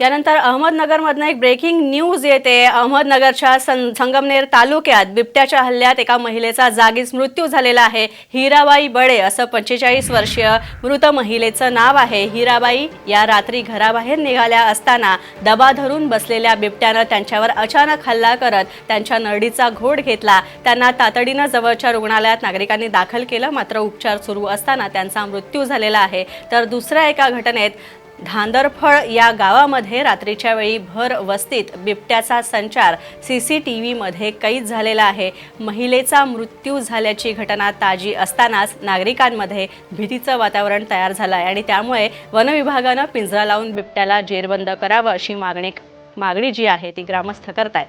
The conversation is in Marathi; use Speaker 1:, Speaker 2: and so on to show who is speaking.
Speaker 1: यानंतर अहमदनगरमधनं एक ब्रेकिंग न्यूज येते. अहमदनगरच्या सं संगमनेर तालुक्यात बिबट्याच्या हल्ल्यात एका महिलेचा जागीच मृत्यू झालेला आहे. हिराबाई बडे असं पंचेचाळीस वर्षीय मृत महिलेचं नाव आहे. हिराबाई या रात्री घराबाहेर निघाल्या असताना दबा धरून बसलेल्या बिबट्यानं त्यांच्यावर अचानक हल्ला करत त्यांच्या नरडीचा घोड घेतला. त्यांना तातडीनं जवळच्या रुग्णालयात नागरिकांनी दाखल केलं. मात्र उपचार सुरू असताना त्यांचा मृत्यू झालेला आहे. तर दुसऱ्या एका घटनेत धांदरफळ या गावामध्ये रात्रीच्या वेळी भर वस्तीत बिबट्याचा संचार सी सी टी व्हीमध्ये कैद झालेला आहे. महिलेचा मृत्यू झाल्याची घटना ताजी असतानाच नागरिकांमध्ये भीतीचं वातावरण तयार झालं आहे आणि त्यामुळे वनविभागानं पिंजरा लावून बिबट्याला जेरबंद करावं अशी मागणी मागणी जी आहे ती ग्रामस्थ करतायत.